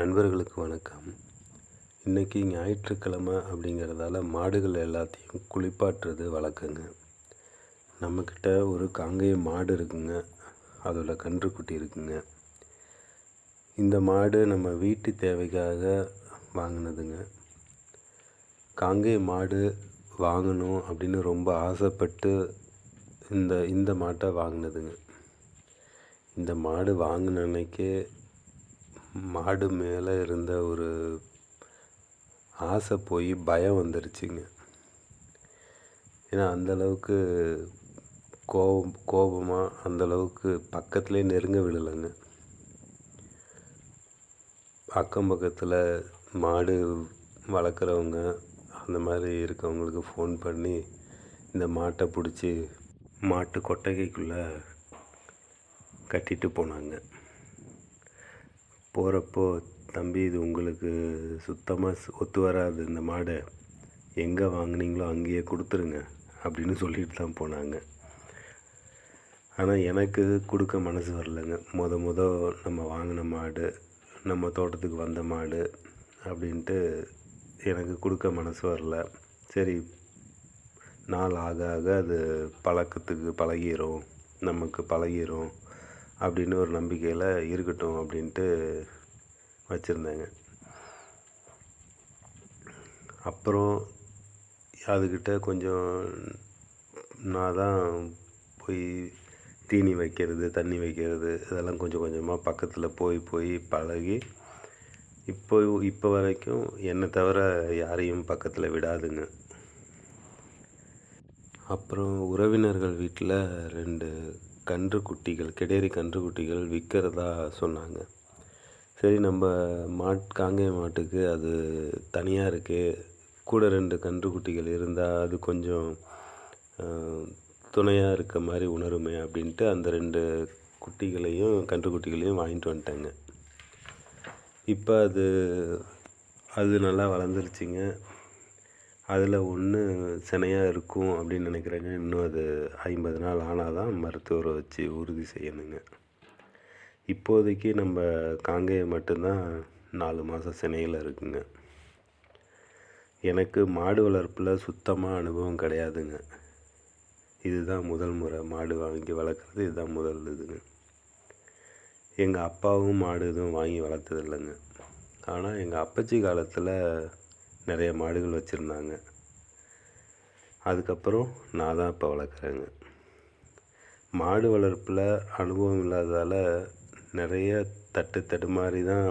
நண்பர்களுக்கு வணக்கம். இன்றைக்கி ஞாயிற்றுக்கிழமை அப்படிங்கிறதால மாடுகள் எல்லாத்தையும் குளிப்பாட்டுறது வழக்கங்க. நம்மக்கிட்ட ஒரு காங்கேய மாடு இருக்குங்க. அதோட கன்றுக்குட்டி இருக்குங்க. இந்த மாடு நம்ம வீட்டு தேவைக்காக வாங்கினதுங்க. காங்கேய மாடு வாங்கணும் அப்படின்னு ரொம்ப ஆசைப்பட்டு இந்த இந்த மாட்டை வாங்கினதுங்க. இந்த மாடு வாங்கின அன்னைக்கே மாடு மேலே இருந்த ஒரு ஆசை போய் பயம் வந்துருச்சுங்க. ஏன்னா அந்தளவுக்கு கோபம் கோபமாக அந்தளவுக்கு பக்கத்துலேயே நெருங்க விடலைங்க. அக்கம் பக்கத்தில் மாடு வளர்க்குறவங்க அந்த மாதிரி இருக்கவங்களுக்கு ஃபோன் பண்ணி இந்த மாட்டை பிடிச்சி மாட்டு கொட்டகைக்குள்ளே கட்டிட்டு போனாங்க. போகிறப்போ தம்பி இது உங்களுக்கு சுத்தமாக ஒத்து வராது. இந்த மாடை எங்கே வாங்கினீங்களோ அங்கேயே கொடுத்துருங்க அப்படின்னு சொல்லிட்டு தான் போனாங்க. ஆனால் எனக்கு கொடுக்க மனசு வரலைங்க. முத முத நம்ம வாங்கின மாடு நம்ம தோட்டத்துக்கு வந்த மாடு அப்படின்ட்டு எனக்கு கொடுக்க மனசு வரல. சரி நாள் ஆக ஆக அது பழக்கத்துக்கு பழகிரும். நமக்கு பழகிரும். அப்படின்னு ஒரு நம்பிக்கையில் இருக்கட்டும் அப்படின்ட்டு வச்சுருந்தேங்க. அப்புறம் அதுக்கிட்ட கொஞ்சம் நான் தான் போய் தீனி வைக்கிறது தண்ணி வைக்கிறது இதெல்லாம் கொஞ்சம் கொஞ்சமாக பக்கத்தில் போய் போய் பழகி இப்போ இப்போ வரைக்கும் என்னை தவிர யாரையும் பக்கத்தில் விடாதுங்க. அப்புறம் உறவினர்கள் வீட்டில் ரெண்டு கன்று குட்டிகள் கெடேரி கன்று குட்டிகள் விற்கிறதா சொன்னாங்க. சரி நம்ம மாட் காங்கேய மாட்டுக்கு அது தனியாக இருக்குது கூட ரெண்டு கன்று குட்டிகள் இருந்தால் அது கொஞ்சம் துணையாக இருக்க மாதிரி உணருமே அப்படின்ட்டு அந்த ரெண்டு குட்டிகளையும் கன்று குட்டிகளையும் வாங்கிட்டு வந்துட்டேங்க. இப்போ அது அது நல்லா வளர்ந்துருச்சுங்க. அதில் ஒன்று சினையாக இருக்கும் அப்படின்னு நினைக்கிறேங்க. இன்னும் அது ஐம்பது நாள் ஆனால் தான் மருத்துவரை வச்சு உறுதி செய்யணுங்க. இப்போதைக்கு நம்ம காங்கேயம் மட்டும்தான் நாலு மாதம் சினையில் இருக்குங்க. எனக்கு மாடு வளர்ப்பில் சுத்தமாக அனுபவம் கிடையாதுங்க. இதுதான் முதல் முறை மாடு வாங்கி வளர்க்குறது இதுதான் முதல் இதுங்க. எங்கள் அப்பாவும் மாடு எதுவும் வாங்கி வளர்த்ததில்லைங்க. ஆனால் எங்கள் அப்பச்சி காலத்தில் நிறைய மாடுகள் வச்சுருந்தாங்க. அதுக்கப்புறம் நான் தான் இப்போ வளர்க்குறேங்க. மாடு வளர்ப்பில் அனுபவம் இல்லாததால் நிறைய தட்டு தடுமாறி தான்